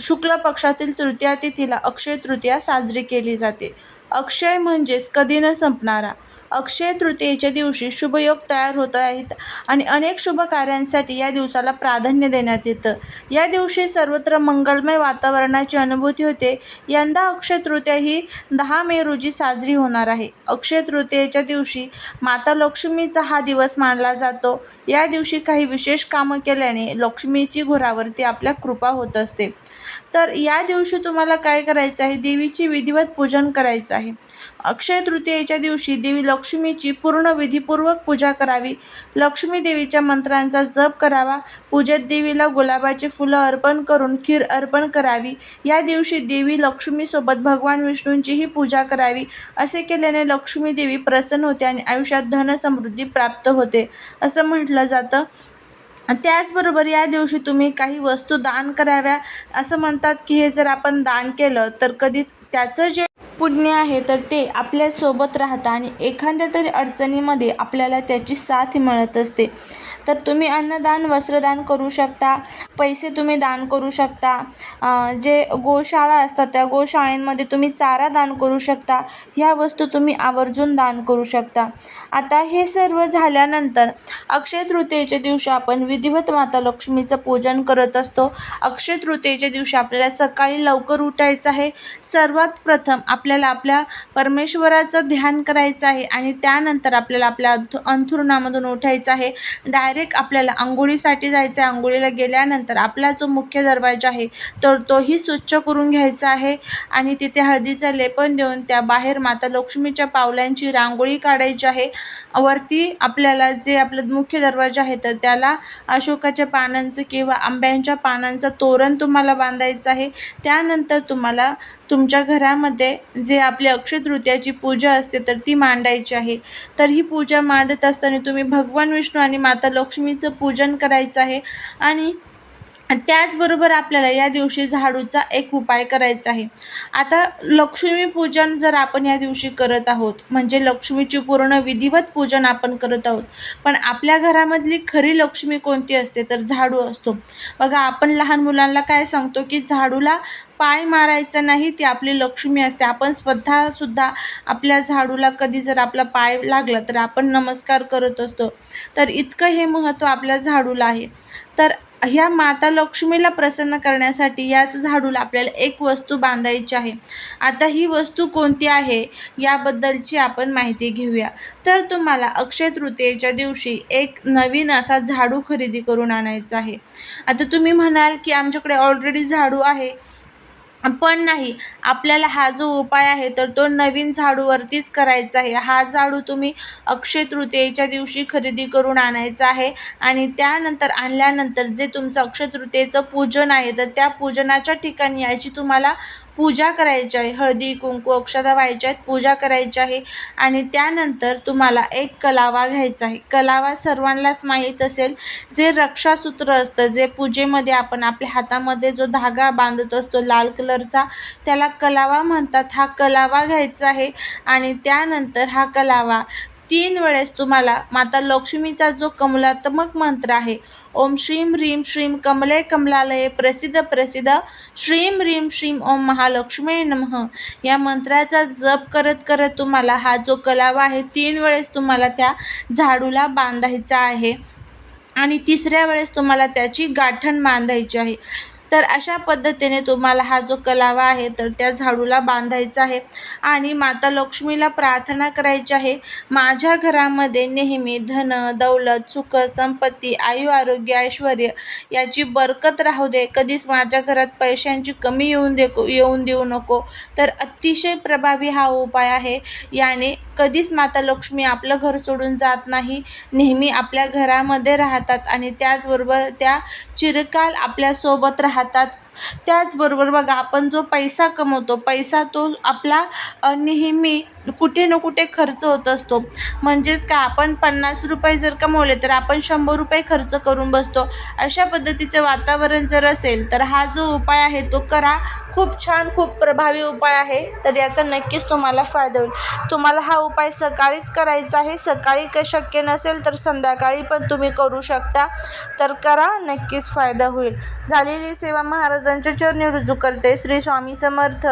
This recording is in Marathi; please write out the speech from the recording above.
शुक्ल पक्षातील तृतीया तिथीला अक्षय तृतीया साजरी केली जाते. अक्षय म्हणजेच कधी न संपणारा. अक्षय तृतीयेच्या दिवशी शुभयोग तयार होत आहेत आणि अनेक शुभ कार्यांसाठी या दिवसाला प्राधान्य देण्यात येतं. या दिवशी सर्वत्र मंगलमय वातावरणाची अनुभूती होते. यंदा अक्षय तृतीया ही दहा मे रोजी साजरी होणार आहे. अक्षय तृतीयेच्या दिवशी माता लक्ष्मीचा हा दिवस मानला जातो. या दिवशी काही विशेष कामं केल्याने लक्ष्मीची घोरावरती आपल्या कृपा होत असते. तर या दिवशी तुम्हाला काय करायचं आहे? देवीची विधिवत पूजन करायचं आहे. अक्षय तृतीयेच्या दिवशी देवी लक्ष्मीची पूर्ण विधीपूर्वक पूजा करावी. लक्ष्मी देवीच्या मंत्रांचा जप करावा. पूजेत देवीला गुलाबाची फुलं अर्पण करून खीर अर्पण करावी. या दिवशी देवी लक्ष्मीसोबत भगवान विष्णूंचीही पूजा करावी. असे केल्याने लक्ष्मी देवी प्रसन्न होते आणि आयुष्यात धनसमृद्धी प्राप्त होते. असं म्हटलं जातं. त्याचबरोबर या दिवशी तुम्ही काही वस्तू दान कराव्या असं म्हणतात की हे जर आपण दान केलं तर कधीच त्याचं जे पुण्य आहे तर ते आपल्यासोबत राहतं आणि एखाद्या तरी अडचणीमध्ये आपल्याला त्याची साथ मिळत असते. तर तुम्ही अन्नदान वस्त्रदान करू शकता पैसे तुम्ही दान करू शकता जे गोशाळा असतात त्या गोशाळेमध्ये तुम्ही चारा दान करू शकता ह्या वस्तू तुम्ही आवर्जून दान करू शकता. आता हे सर्व झाल्यानंतर अक्षय तृतीयेच्या दिवशी आपण विधिवत माता लक्ष्मीचं पूजन करत असतो. अक्षय तृतीयेच्या दिवशी आपल्याला सकाळी लवकर उठायचं आहे. सर्वात प्रथम आपल्याला आपल्या परमेश्वराचं ध्यान करायचं आहे आणि त्यानंतर आपल्याला आपल्या अंथ अंथरुणामधून उठायचं आहे. डायरेक्ट आपल्याला आंघोळीसाठी जायचं आहे. आंघोळीला गेल्यानंतर आपला जो मुख्य दरवाजा आहे तर तोही स्वच्छ करून घ्यायचा आहे आणि तिथे हळदीचं लेपन देऊन त्या बाहेर माता लक्ष्मीच्या पावलांची रांगोळी काढायची आहे. वरती आपल्याला जे आपलं मुख्य दरवाजा आहे तर त्याला अशोकाच्या पानांचं किंवा आंब्यांच्या पानांचं तोरण तुम्हाला बांधायचं आहे. त्यानंतर तुम्हाला तुमच्या घरामध्ये जे आपली अक्षय तृतीयाची पूजा असते तर ती मांडायची आहे. तर ही पूजा मांडत असताना तुम्ही भगवान विष्णू आणि माता लक्ष्मीचं पूजन करायचं आहे. आणि त्याचबरोबर आपल्याला या दिवशी झाडूचा एक उपाय करायचा आहे. आता लक्ष्मीपूजन जर आपण या दिवशी करत आहोत म्हणजे लक्ष्मीची पूर्ण विधिवत पूजन आपण करत आहोत पण आपल्या घरामधली खरी लक्ष्मी कोणती असते? तर झाडू असतो. बघा आपण लहान मुलांना काय सांगतो की झाडूला पाय मारायचा नाही ती आपली लक्ष्मी असते. आपण स्वतःसुद्धा आपल्या झाडूला कधी जर आपला पाय लागला तर आपण नमस्कार करत असतो. तर इतकं हे महत्त्व आपल्या झाडूला आहे. तर ह्या माता लक्ष्मीला प्रसन्न करण्यासाठी याच झाडूला आपल्याला एक वस्तू बांधायची आहे. आता ही वस्तू कोणती आहे याबद्दलची आपण माहिती घेऊया. तर तुम्हाला अक्षय तृतीयेच्या दिवशी एक नवीन असा झाडू खरेदी करून आणायचा आहे. आता तुम्ही म्हणाल की आमच्याकडे ऑलरेडी झाडू आहे. पण नाही आपल्याला हा जो उपाय आहे तर तो नवीन झाडूवरतीच करायचा आहे. हा झाडू तुम्ही अक्षय तृतीयेच्या दिवशी खरेदी करून आणायचा आहे आणि त्यानंतर आणल्यानंतर जे तुमचं अक्षय तृतीयेचं पूजन आहे तर त्या पूजनाच्या ठिकाणी याची तुम्हाला पूजा करायची आहे. हळदी कुंकू अक्षता व्हायच्या आहेत. पूजा करायची आहे. आणि त्यानंतर तुम्हाला एक कलावा घ्यायचा आहे. कलावा सर्वांनाच माहीत असेल. जे रक्षासूत्र असतं जे पूजेमध्ये आपण आपल्या हातामध्ये जो धागा बांधत असतो लाल कलरचा त्याला कलावा म्हणतात. हा कलावा घ्यायचा आहे. आणि त्यानंतर हा कलावा तीन वेळेस तुम्हाला माता लक्ष्मीचा जो कमलात्मक मंत्र आहे ओम श्रीम ह्रीम श्रीम कमले कमलालये प्रसिद्ध प्रसिद्ध श्रीम ह्रीम श्रीम ओम महालक्ष्मी नमः या मंत्राचा जप करत करत तुम्हाला हा जो कलावा आहे तीन वेळेस तुम्हाला त्या झाडूला बांधायचा आहे. आणि तिसऱ्या वेळेस तुम्हाला त्याची गाठण बांधायची आहे. तर अशा पद्धतीने तुम्हाला हा जो कलावा आहे तर त्या झाडूला बांधायचा आहे आणि माता लक्ष्मीला प्रार्थना करायची आहे. माझ्या घरामध्ये नेहमी धन दौलत सुख संपत्ती आयु आरोग्य ऐश्वर याची बरकत राहू दे. कधीच माझ्या घरात पैशांची कमी येऊन दे येऊन देऊ नको. तर अतिशय प्रभावी हा उपाय आहे. याने कधीच माता लक्ष्मी आपलं घर सोडून जात नाही. नेहमी आपल्या घरामध्ये राहतात आणि त्याचबरोबर त्या चिरकाल आपल्यासोबत राहतात. त्याचबरोबर बघा आपण जो पैसा कमवतो पैसा तो आपला नेहमी कुठे न कुठे खर्च होत असतो. म्हणजेच का आपण पन्नास रुपये जर कमवले तर आपण शंभर रुपये खर्च करून बसतो. अशा पद्धतीचं वातावरण जर असेल तर हा जो उपाय आहे तो करा. खूप छान खूप प्रभावी उपाय आहे. तर याचा नक्कीच तुम्हाला फायदा होईल. तुम्हाला हा उपाय सकाळीच करायचा आहे. सकाळी क शक्य नसेल तर संध्याकाळी पण तुम्ही करू शकता. तर करा नक्कीच फायदा होईल. झालेली सेवा महाराजांच्या चरणी रुजू करते. श्री स्वामी समर्थ.